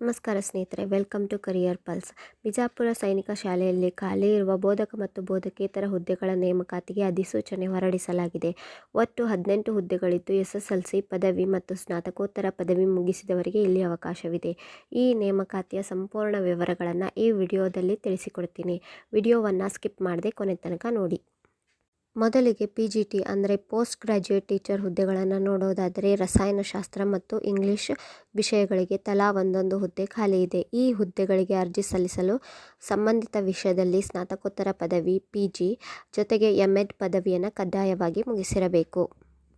ನಮಸ್ಕಾರ ಸ್ನೇಹಿತರೆ, welcome to career pulse. Bijapur ಸೈನಿಕ ಶಾಲೆಯಲ್ಲಿ ಖಾಲಿ ಇರುವ ಬೋಧಕ ಮತ್ತು ಬೋಧಕೇತರ ಹುದ್ದೆಗಳ ನೇಮಕಾತಿಗೆ ಅಧಿಸೂಚನೆ ಹೊರಡಿಸಲಾಗಿದೆ. ಒಟ್ಟು ಹದಿನೆಂಟು ಹುದ್ದೆಗಳಿದ್ದು ಎಸ್ ಎಸ್ ಎಲ್ ಸಿ ಪದವಿ ಮತ್ತು ಸ್ನಾತಕೋತ್ತರ ಪದವಿ ಮುಗಿಸಿದವರಿಗೆ ಇಲ್ಲಿ ಅವಕಾಶವಿದೆ. ಈ ನೇಮಕಾತಿಯ ಸಂಪೂರ್ಣ ವಿವರಗಳನ್ನು ಈ ವಿಡಿಯೋದಲ್ಲಿ ತಿಳಿಸಿಕೊಡ್ತೀನಿ. ವಿಡಿಯೋವನ್ನು ಸ್ಕಿಪ್ ಮಾಡದೆ ಕೊನೆ ತನಕ ನೋಡಿ. ಮೊದಲಿಗೆ ಪಿ ಜಿ ಟಿ ಅಂದರೆ ಪೋಸ್ಟ್ ಗ್ರ್ಯಾಜುಯೇಟ್ ಟೀಚರ್ ಹುದ್ದೆಗಳನ್ನು ನೋಡೋದಾದರೆ ರಸಾಯನಶಾಸ್ತ್ರ ಮತ್ತು ಇಂಗ್ಲಿಷ್ ವಿಷಯಗಳಿಗೆ ತಲಾ ಒಂದೊಂದು ಹುದ್ದೆ ಖಾಲಿ ಇದೆ. ಈ ಹುದ್ದೆಗಳಿಗೆ ಅರ್ಜಿ ಸಲ್ಲಿಸಲು ಸಂಬಂಧಿತ ವಿಷಯದಲ್ಲಿ ಸ್ನಾತಕೋತ್ತರ ಪದವಿ ಪಿ ಜಿ ಜೊತೆಗೆ ಎಂ ಎಡ್ ಪದವಿಯನ್ನು ಕಡ್ಡಾಯವಾಗಿ ಮುಗಿಸಿರಬೇಕು.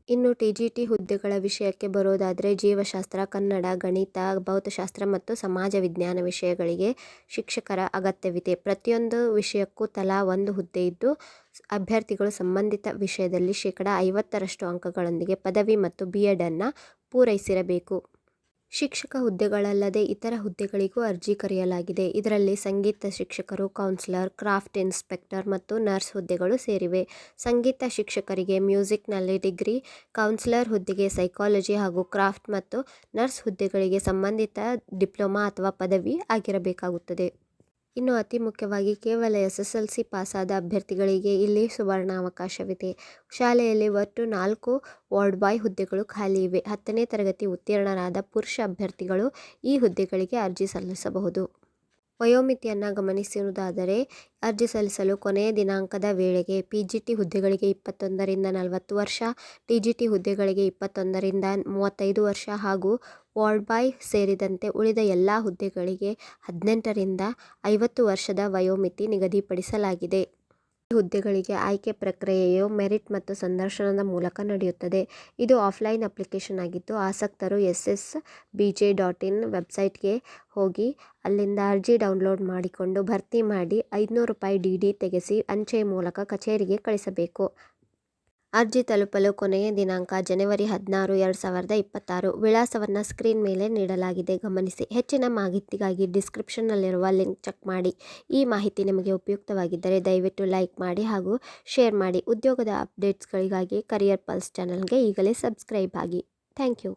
ಇನ್ನು ಟಿ ಜಿ ಟಿ ಹುದ್ದೆಗಳ ವಿಷಯಕ್ಕೆ ಬರೋದಾದರೆ ಜೀವಶಾಸ್ತ್ರ, ಕನ್ನಡ, ಗಣಿತ, ಭೌತಶಾಸ್ತ್ರ ಮತ್ತು ಸಮಾಜ ವಿಜ್ಞಾನ ವಿಷಯಗಳಿಗೆ ಶಿಕ್ಷಕರ ಅಗತ್ಯವಿದೆ. ಪ್ರತಿಯೊಂದು ವಿಷಯಕ್ಕೂ ತಲಾ ಒಂದು ಹುದ್ದೆ ಇದ್ದು, ಅಭ್ಯರ್ಥಿಗಳು ಸಂಬಂಧಿತ ವಿಷಯದಲ್ಲಿ ಶೇಕಡ ಐವತ್ತರಷ್ಟು ಅಂಕಗಳೊಂದಿಗೆ ಪದವಿ ಮತ್ತು ಬಿ ಎಡನ್ನು ಪೂರೈಸಿರಬೇಕು. ಶಿಕ್ಷಕ ಹುದ್ದೆಗಳಲ್ಲದೆ ಇತರ ಹುದ್ದೆಗಳಿಗೂ ಅರ್ಜಿ ಕರೆಯಲಾಗಿದೆ. ಇದರಲ್ಲಿ ಸಂಗೀತ ಶಿಕ್ಷಕರು, ಕೌನ್ಸಿಲರ್, ಕ್ರಾಫ್ಟ್ ಇನ್ಸ್ಪೆಕ್ಟರ್ ಮತ್ತು ನರ್ಸ್ ಹುದ್ದೆಗಳು ಸೇರಿವೆ. ಸಂಗೀತ ಶಿಕ್ಷಕರಿಗೆ ಮ್ಯೂಸಿಕ್ನಲ್ಲಿ ಡಿಗ್ರಿ, ಕೌನ್ಸಿಲರ್ ಹುದ್ದೆಗೆ ಸೈಕಾಲಜಿ ಹಾಗೂ ಕ್ರಾಫ್ಟ್ ಮತ್ತು ನರ್ಸ್ ಹುದ್ದೆಗಳಿಗೆ ಸಂಬಂಧಿತ ಡಿಪ್ಲೊಮಾ ಅಥವಾ ಪದವಿ ಆಗಿರಬೇಕಾಗುತ್ತದೆ. ಇನ್ನು ಅತಿ ಮುಖ್ಯವಾಗಿ ಕೇವಲ ಎಸ್ ಎಸ್ ಎಲ್ ಸಿ ಪಾಸಾದ ಅಭ್ಯರ್ಥಿಗಳಿಗೆ ಇಲ್ಲಿ ಸುವರ್ಣಾವಕಾಶವಿದೆ. ಶಾಲೆಯಲ್ಲಿ ಒಟ್ಟು ನಾಲ್ಕು ವಾರ್ಡ್ ಬಾಯ್ ಹುದ್ದೆಗಳು ಖಾಲಿ ಇವೆ. ಹತ್ತನೇ ತರಗತಿ ಉತ್ತೀರ್ಣರಾದ ಪುರುಷ ಅಭ್ಯರ್ಥಿಗಳು ಈ ಹುದ್ದೆಗಳಿಗೆ ಅರ್ಜಿ ಸಲ್ಲಿಸಬಹುದು. ವಯೋಮಿತಿಯನ್ನು ಗಮನಿಸುವುದಾದರೆ ಅರ್ಜಿ ಸಲ್ಲಿಸಲು ಕೊನೆಯ ದಿನಾಂಕದ ವೇಳೆಗೆ ಪಿ ಜಿ ಟಿ ಹುದ್ದೆಗಳಿಗೆ ಇಪ್ಪತ್ತೊಂದರಿಂದ ನಲವತ್ತು ವರ್ಷ ಟಿ ಜಿ ಟಿ ಹುದ್ದೆಗಳಿಗೆ ಇಪ್ಪತ್ತೊಂದರಿಂದ ಮೂವತ್ತೈದು ವರ್ಷ ಹಾಗೂ ವಾರ್ಡ್ ಬಾಯ್ ಸೇರಿದಂತೆ ಉಳಿದ ಎಲ್ಲ ಹುದ್ದೆಗಳಿಗೆ ಹದಿನೆಂಟರಿಂದ ಐವತ್ತು ವರ್ಷದ ವಯೋಮಿತಿ ನಿಗದಿಪಡಿಸಲಾಗಿದೆ. ಈ ಹುದ್ದೆಗಳಿಗೆ ಆಯ್ಕೆ ಪ್ರಕ್ರಿಯೆಯು ಮೆರಿಟ್ ಮತ್ತು ಸಂದರ್ಶನದ ಮೂಲಕ ನಡೆಯುತ್ತದೆ. ಇದು ಆಫ್ಲೈನ್ ಅಪ್ಲಿಕೇಶನ್ ಆಗಿದ್ದು, ಆಸಕ್ತರು S S B J dot in ವೆಬ್ಸೈಟ್ಗೆ ಹೋಗಿ ಅಲ್ಲಿಂದ ಅರ್ಜಿ ಡೌನ್ಲೋಡ್ ಮಾಡಿಕೊಂಡು ಭರ್ತಿ ಮಾಡಿ ಐದುನೂರು ರೂಪಾಯಿ ಡಿ ಡಿ ತೆಗೆಸಿ ಅಂಚೆ ಮೂಲಕ ಕಚೇರಿಗೆ ಕಳಿಸಬೇಕು. ಅರ್ಜಿ ತಲುಪಲು ಕೊನೆಯ ದಿನಾಂಕ ಜನವರಿ ಹದಿನಾರು, ಎರಡು ಸಾವಿರದ ಇಪ್ಪತ್ತಾರು. ವಿಳಾಸವನ್ನು ಸ್ಕ್ರೀನ್ ಮೇಲೆ ನೀಡಲಾಗಿದೆ. ಗಮನಿಸಿ. ಹೆಚ್ಚಿನ ಮಾಹಿತಿಗಾಗಿ ಡಿಸ್ಕ್ರಿಪ್ಷನ್ನಲ್ಲಿರುವ ಲಿಂಕ್ ಚೆಕ್ ಮಾಡಿ. ಈ ಮಾಹಿತಿ ನಿಮಗೆ ಉಪಯುಕ್ತವಾಗಿದ್ದರೆ ದಯವಿಟ್ಟು ಲೈಕ್ ಮಾಡಿ ಹಾಗೂ ಶೇರ್ ಮಾಡಿ. ಉದ್ಯೋಗದ ಅಪ್ಡೇಟ್ಸ್ಗಳಿಗಾಗಿ ಕರಿಯರ್ ಪಲ್ಸ್ ಚಾನಲ್ಗೆ ಈಗಲೇ ಸಬ್ಸ್ಕ್ರೈಬ್ ಆಗಿ. Thank you.